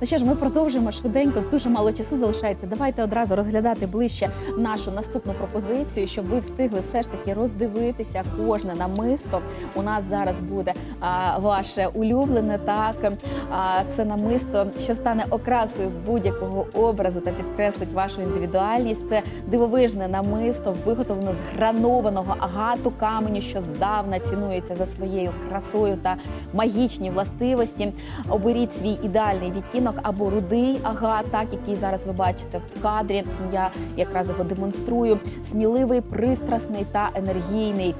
Ну що ж, ми продовжуємо швиденько, дуже мало часу залишається. Давайте одразу розглядати ближче нашу наступну пропозицію, щоб ви встигли все ж таки роздивитися кожне намисто. У нас зараз буде а, ваше улюблене, так а, це намисто, що стане окрасою будь-якого образу та підкреслить вашу індивідуальність. Це дивовижне намисто, виготовлено з гранованого агату каменю, що здавна цінується за своєю красою та магічні властивості. Оберіть свій ідеальний відтінок або рудий агат, так який зараз ви бачите в кадрі. Я якраз його демонструю. Сміливий, пристрасний та енергійний.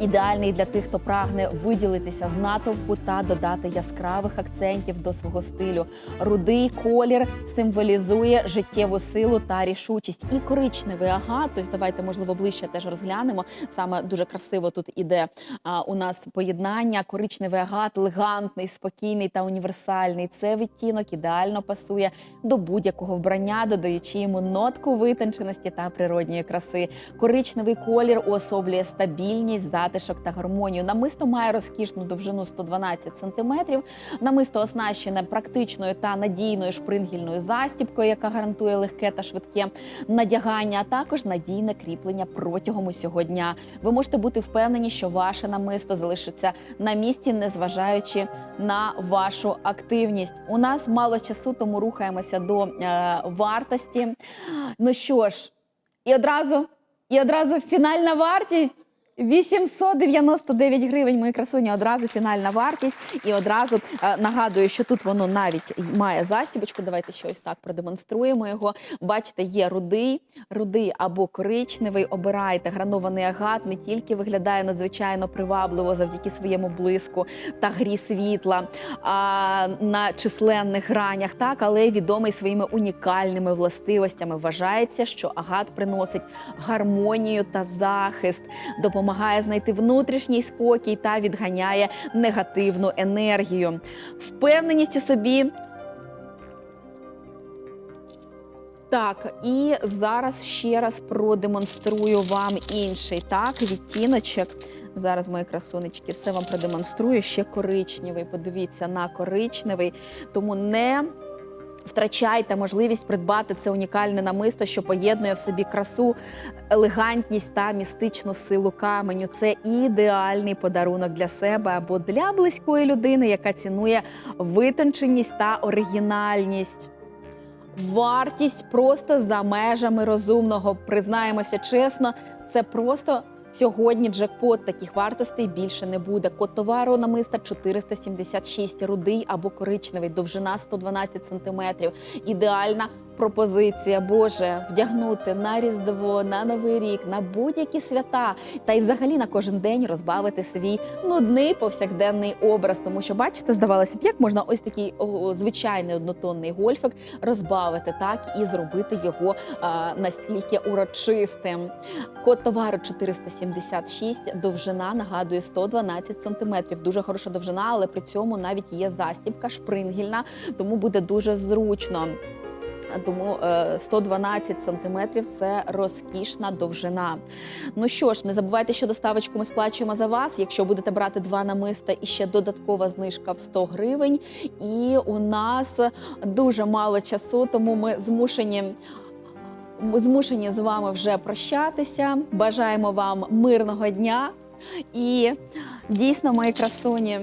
Ідеальний для тих, хто прагне виділитися з натовпу та додати яскравих акцентів до свого стилю. Рудий колір символізує життєву силу та рішучість. І коричневий агат. Ось давайте, можливо, ближче теж розглянемо. Саме дуже красиво тут іде а, у нас поєднання. Коричневий агат, елегантний, спокійний та універсальний. Це відтінок ідеально пасує до будь-якого вбрання, додаючи йому нотку витонченості та природньої краси. Коричневий колір уособлює стабільність, затишок та гармонію. Намисто має розкішну довжину 112 см. Намисто оснащене практичною та надійною шпрингільною застібкою, яка гарантує легке та швидке надягання, а також надійне кріплення протягом усього дня. Ви можете бути впевнені, що ваше намисто залишиться на місці, незважаючи на вашу активність. У нас мало часу, тому рухаємося до е, вартості. Ну що ж, і одразу, і одразу фінальна вартість. 899 гривень, мої красуні, одразу фінальна вартість. І одразу е, нагадую, що тут воно навіть має застібочку. Давайте ще ось так продемонструємо його. Бачите, є рудий, рудий або коричневий. Обирайте гранований агат, не тільки виглядає надзвичайно привабливо завдяки своєму блиску та грі світла а, на численних гранях, так, але відомий своїми унікальними властивостями. Вважається, що агат приносить гармонію та захист, допомагає знайти внутрішній спокій та відганяє негативну енергію. Впевненість у собі. Так, і зараз ще раз продемонструю вам інший так, відтіночок. Зараз мої красунечки все вам продемонструю. Ще коричневий. Подивіться на коричневий. Тому не втрачайте можливість придбати це унікальне намисто, що поєднує в собі красу, елегантність та містичну силу каменю. Це ідеальний подарунок для себе або для близької людини, яка цінує витонченість та оригінальність. Вартість просто за межами розумного. Признаємося чесно, це просто. Сьогодні джекпот таких вартостей більше не буде. Код товару намиста 476, рудий або коричневий, довжина 112 сантиметрів. Ідеальна пропозиція, Боже, вдягнути на Різдво, на Новий рік, на будь-які свята, та й взагалі на кожен день розбавити свій нудний повсякденний образ. Тому що, бачите, здавалося б, як можна ось такий звичайний однотонний гольфик розбавити так і зробити його а, настільки урочистим. Код товару 476, довжина нагадує 112 сантиметрів. Дуже хороша довжина, але при цьому навіть є застібка шпрингільна, тому буде дуже зручно. Тому е, 112 сантиметрів це розкішна довжина. Ну що ж, не забувайте, що доставочку ми сплачуємо за вас. Якщо будете брати два намиста і ще додаткова знижка в 100 гривень. І у нас дуже мало часу, тому ми змушені. Ми змушені з вами вже прощатися. Бажаємо вам мирного дня і дійсно, мої красуні.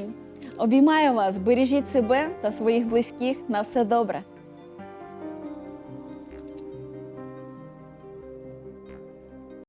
Обіймаю вас, бережіть себе та своїх близьких на все добре.